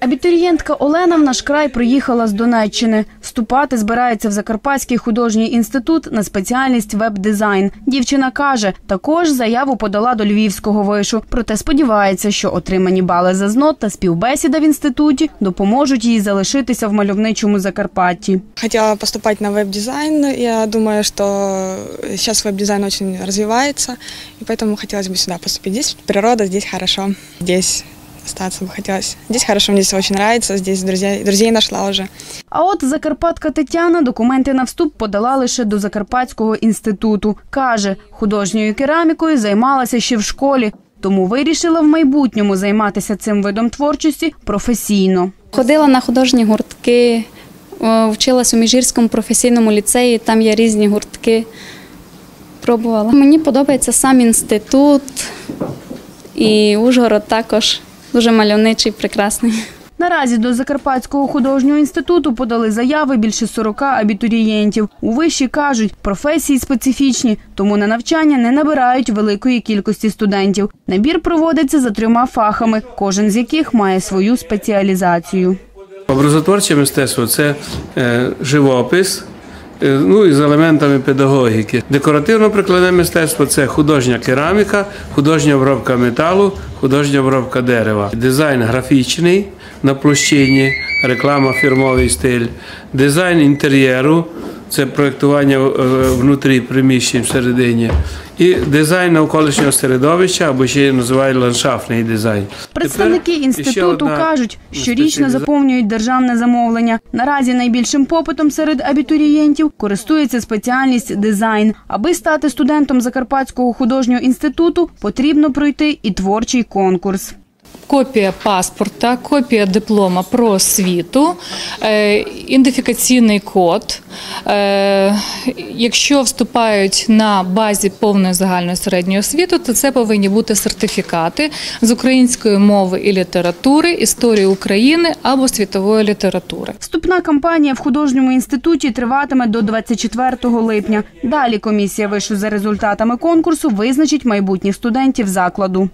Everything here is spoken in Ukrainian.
Абітурієнтка Олена в наш край приїхала з Донеччини. Вступати збирається в Закарпатський художній інститут на спеціальність веб-дизайн. Дівчина каже, також заяву подала до львівського вишу. Проте сподівається, що отримані бали за ЗНО та співбесіда в інституті допоможуть їй залишитися в мальовничому Закарпатті. Хотела поступать на веб-дизайн. Я думаю, что сейчас веб-дизайн очень развивается, и поэтому хотелось бы сюда поступить. Здесь природа, здесь хорошо. Здесь остаться бы хотелось. Здесь хорошо, мне здесь очень нравится. Здесь друзей, друзей нашла уже. А от закарпатка Тетяна документи на вступ подала лише до Закарпатського інституту. Каже, художньою керамікою займалася ще в школі, тому вирішила в майбутньому займатися цим видом творчості професійно. Ходила на художні гуртки, вчилась у Міжгірському професійному ліцеї, там є різні гуртки. Пробувала. Мені подобається сам інститут і Ужгород також дуже мальовничий, прекрасний. Наразі до Закарпатського художнього інституту подали заяви більше 40 абітурієнтів. У виші кажуть, професії специфічні, тому на навчання не набирають великої кількості студентів. Набір проводиться за трьома фахами, кожен з яких має свою спеціалізацію. Образотворче мистецтво це е, живопис, ну і з елементами педагогіки. Декоративно-прикладне мистецтво це художня кераміка, художня обробка металу, художня обробка дерева, дизайн графічний на площині, реклама фірмовий стиль, дизайн інтер'єру. Це проєктування е, внутрі приміщень всередині, і дизайн навколишнього середовища, або ще називають ландшафтний дизайн. Представники Тепер інституту кажуть, щорічно заповнюють державне замовлення. Наразі найбільшим попитом серед абітурієнтів користується спеціальність дизайн. Аби стати студентом Закарпатського художнього інституту, потрібно пройти і творчий конкурс. Копія паспорта, копія диплома про освіту, е, ідентифікаційний код. Е, Якщо вступають на базі повної загальної середньої освіти, то це повинні бути сертифікати з української мови і літератури, історії України або світової літератури. Вступна кампанія в художньому інституті триватиме до 24 липня. Далі комісія вишу за результатами конкурсу визначить майбутніх студентів закладу.